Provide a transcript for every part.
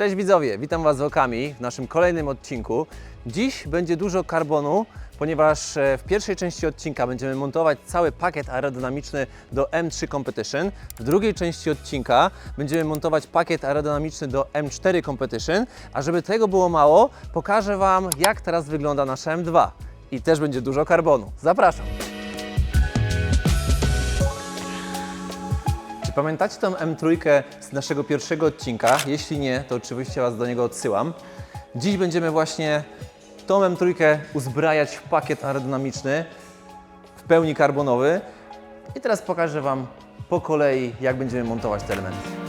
Cześć widzowie, witam Was z okami w naszym kolejnym odcinku. Dziś będzie dużo karbonu, ponieważ e, w pierwszej części odcinka będziemy montować cały pakiet aerodynamiczny do M3 Competition. W drugiej części odcinka będziemy montować pakiet aerodynamiczny do M4 Competition, a żeby tego było mało, pokażę Wam jak teraz wygląda nasza M2. I też będzie dużo karbonu. Zapraszam! Czy pamiętacie tą M3 z naszego pierwszego odcinka? Jeśli nie, to oczywiście Was do niego odsyłam. Dziś będziemy właśnie tą M3 uzbrajać w pakiet aerodynamiczny w pełni karbonowy. I teraz pokażę Wam po kolei, jak będziemy montować te elementy.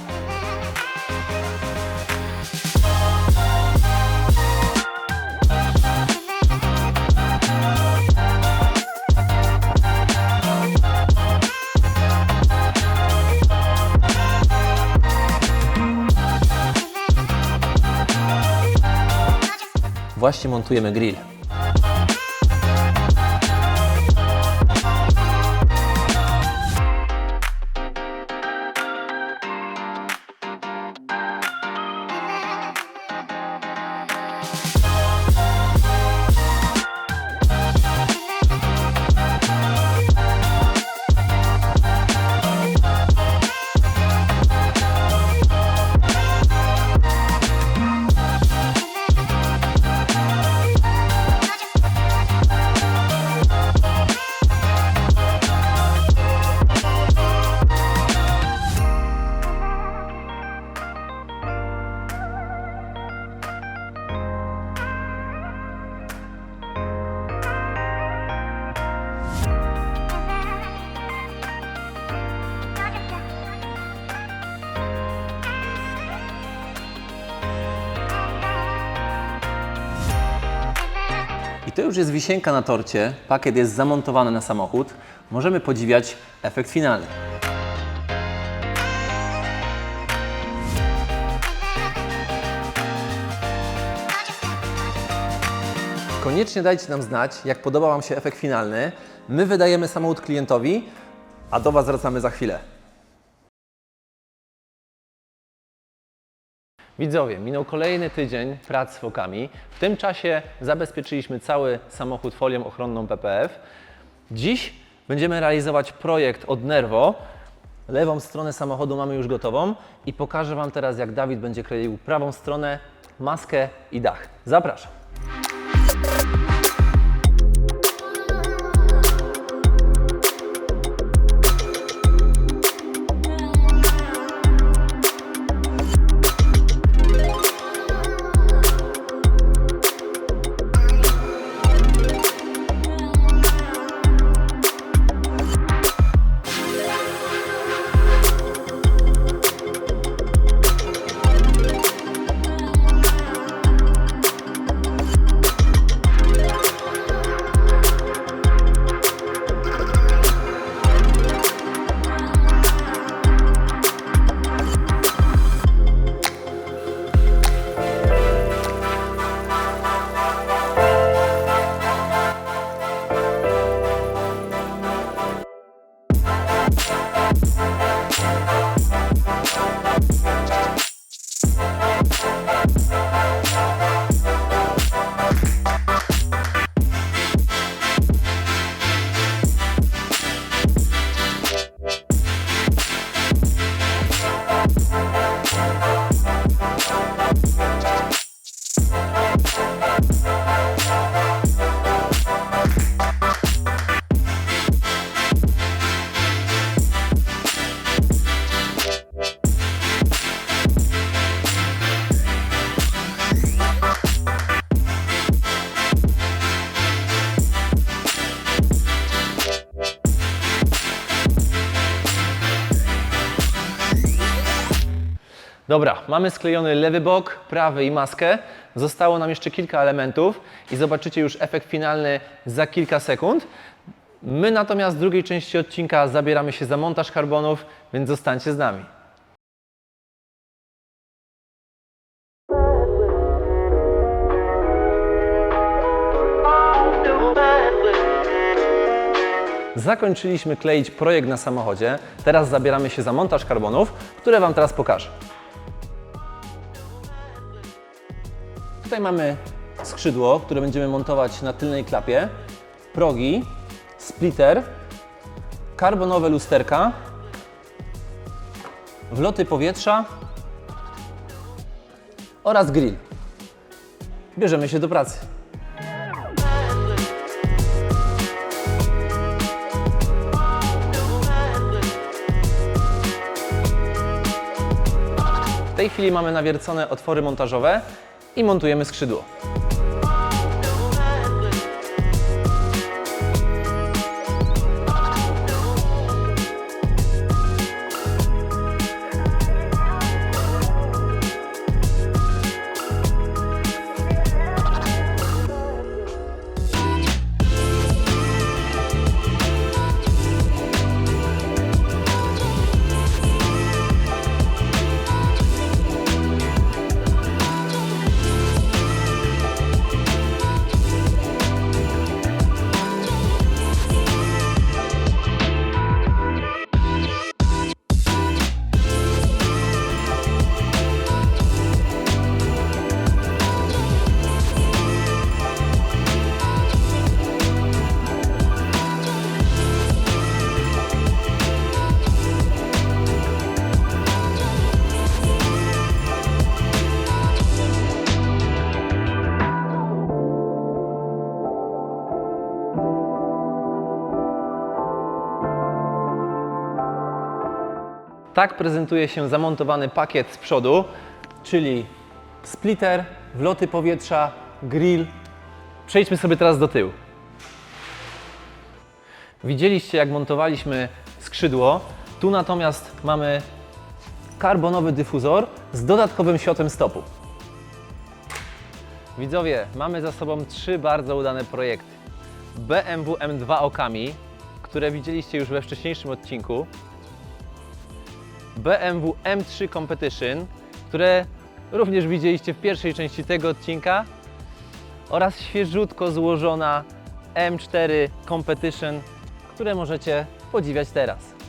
Właśnie montujemy grill. I to już jest wisienka na torcie. Pakiet jest zamontowany na samochód. Możemy podziwiać efekt finalny. Koniecznie dajcie nam znać, jak podoba Wam się efekt finalny. My wydajemy samochód klientowi, a do Was wracamy za chwilę. Widzowie, minął kolejny tydzień prac z fokami. W tym czasie zabezpieczyliśmy cały samochód folią ochronną PPF. Dziś będziemy realizować projekt od Nervo. Lewą stronę samochodu mamy już gotową i pokażę Wam teraz, jak Dawid będzie kleił prawą stronę, maskę i dach. Zapraszam. Bye. Dobra, mamy sklejony lewy bok, prawy i maskę. Zostało nam jeszcze kilka elementów i zobaczycie już efekt finalny za kilka sekund. My natomiast w drugiej części odcinka zabieramy się za montaż karbonów, więc zostańcie z nami. Zakończyliśmy kleić projekt na samochodzie. Teraz zabieramy się za montaż karbonów, które Wam teraz pokażę. Tutaj mamy skrzydło, które będziemy montować na tylnej klapie, progi, splitter, karbonowe lusterka, wloty powietrza oraz grill. Bierzemy się do pracy. W tej chwili mamy nawiercone otwory montażowe i montujemy skrzydło. Tak prezentuje się zamontowany pakiet z przodu, czyli splitter, wloty powietrza, grill. Przejdźmy sobie teraz do tyłu. Widzieliście, jak montowaliśmy skrzydło. Tu natomiast mamy karbonowy dyfuzor z dodatkowym światłem stopu. Widzowie, mamy za sobą trzy bardzo udane projekty. BMW M2 Okami, które widzieliście już we wcześniejszym odcinku. BMW M3 Competition, które również widzieliście w pierwszej części tego odcinka oraz świeżutko złożona M4 Competition, które możecie podziwiać teraz.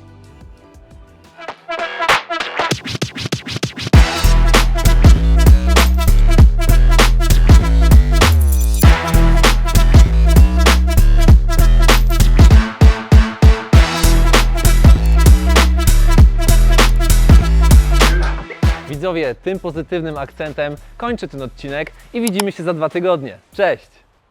Tym pozytywnym akcentem kończę ten odcinek i widzimy się za dwa tygodnie. Cześć!